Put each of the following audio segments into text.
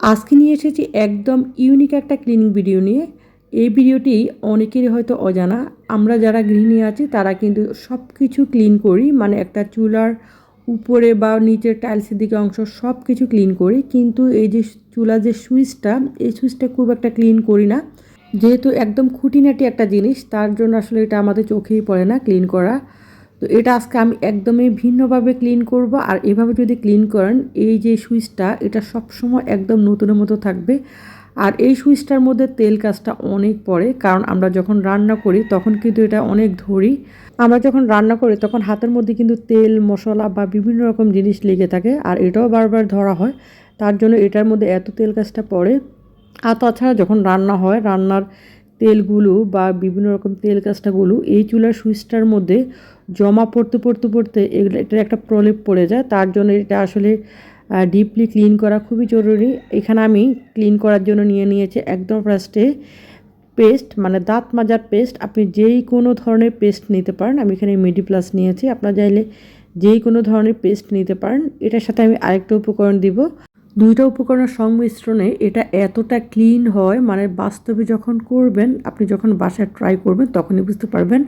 আজকে নিয়ে এসেছি একদম ইউনিক একটা ক্লিনিং ভিডিও নিয়ে। এই ভিডিওটি অনেকেরই হয়তো অজানা। আমরা যারা গৃহিণী আছি, তারা কিন্তু সব কিছু ক্লিন করি। মানে একটা চুলার উপরে বা নিচের টাইলসের দিকে অংশ সব কিছু ক্লিন করি। কিন্তু এই যে চুলার যে সুইচটা, এই সুইচটা খুব একটা ক্লিন করি না। যেহেতু একদম খুঁটিনাটি একটা জিনিস, তার জন্য আসলে এটা আমাদের চোখেই পড়ে না ক্লিন করা। তো এটা আজকে আমি একদমই ভিন্নভাবে ক্লিন করব। আর এভাবে যদি ক্লিন করেন, এই যে সুইচটা, এটা সবসময় একদম নতুনের মতো থাকবে। আর এই সুইচটার মধ্যে তেল কাজটা অনেক পড়ে, কারণ আমরা যখন রান্না করি, তখন কিন্তু এটা অনেক ধরি। আমরা যখন রান্না করি, তখন হাতের মধ্যে কিন্তু তেল, মশলা বা বিভিন্ন রকম জিনিস লেগে থাকে, আর এটাও বারবার ধরা হয়। তার জন্য এটার মধ্যে এত তেল কাজটা পড়ে। আর তাছাড়া যখন রান্না হয়, রান্নার তেলগুলো বা বিভিন্ন রকম তেল কাজটাগুলো এই চুলার সুইচটার মধ্যে জমা পড়তে পড়তে পড়তে এটার একটা প্রলেপ পড়ে যায়। তার জন্য এটা আসলে ডিপলি ক্লিন করা খুবই জরুরি। এখানে আমি ক্লিন করার জন্য নিয়ে নিয়েছি একদম ফার্স্টে পেস্ট মানে দাঁত মাজার পেস্ট আপনি যেই কোনো ধরনের পেস্ট নিতে পারেন, আমি এখানে মেডি প্লাস নিয়েছি। আপনার চাইলে যেই কোনো ধরনের পেস্ট নিতে পারেন। এটার সাথে আমি আরেকটা উপকরণ দিব। দুইটা উপকরণের সংমিশ্রণে এটা এতটা ক্লিন হয় মানে বাস্তবে যখন করবেন, আপনি যখন বাসায় ট্রাই করবেন, তখনই বুঝতে পারবেন।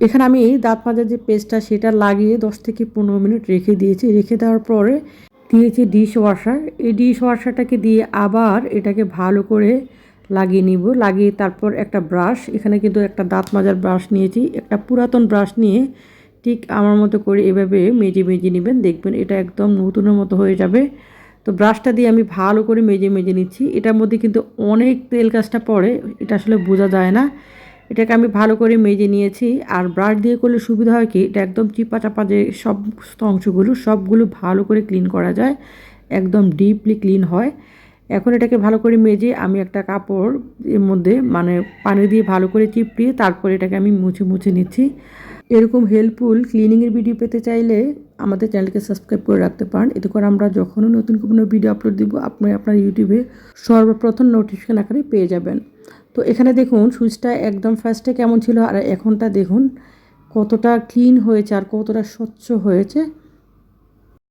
এখানে আমি এই দাঁত মাজার যে পেস্টটা সেটা লাগিয়ে দশ থেকে পনেরো মিনিট রেখে দিয়েছি। রেখে দেওয়ার পরে দিয়েছি ডিশ ওয়াশার এই ডিশ ওয়াশারটাকে দিয়ে আবার এটাকে ভালো করে লাগিয়ে নিব। লাগিয়ে তারপর একটা ব্রাশ এখানে কিন্তু একটা দাঁত মাজার ব্রাশ নিয়েছি। একটা পুরাতন ব্রাশ নিয়ে ঠিক আমার মতো করে এভাবে মেজে মেজে নেবেন। দেখবেন এটা একদম নতুনের মতো হয়ে যাবে। তো ব্রাশটা দিয়ে আমি ভালো করে মেজে মেজে নিচ্ছি। এটার মধ্যে কিন্তু অনেক তেল কাজটা পড়ে, এটা আসলে বোঝা যায় না। এটাকে আমি ভালো করে মেজে নিয়েছি। আর ব্রাশ দিয়ে করলে সুবিধা হয় কি, এটা একদম চিপা চাপা যে সমস্ত অংশগুলো, সবগুলো ভালো করে ক্লিন করা যায়। একদম ডিপলি ক্লিন হয়। এখন এটাকে ভালো করে মেজে আমি একটা কাপড় এর মধ্যে মানে পানি দিয়ে ভালো করে চিপড়িয়ে তারপরে এটাকে আমি মুছে মুছে নিচ্ছি। এরকম হেল্পফুল ক্লিনিংয়ের ভিডিও পেতে চাইলে আমাদের চ্যানেলকে সাবস্ক্রাইব করে রাখতে পারেন। এতে করে আমরা যখনও নতুন কোনো ভিডিও আপলোড দিব, আপনি আপনার ইউটিউবে সর্বপ্রথম নোটিফিকেশন আকারে পেয়ে যাবেন। তো এখানে দেখুন, সুইচটা একদম ফার্স্টে কেমন ছিল, আর এখনটা দেখুন কতটা ক্লিন হয়েছে, আর কতটা স্বচ্ছ হয়েছে।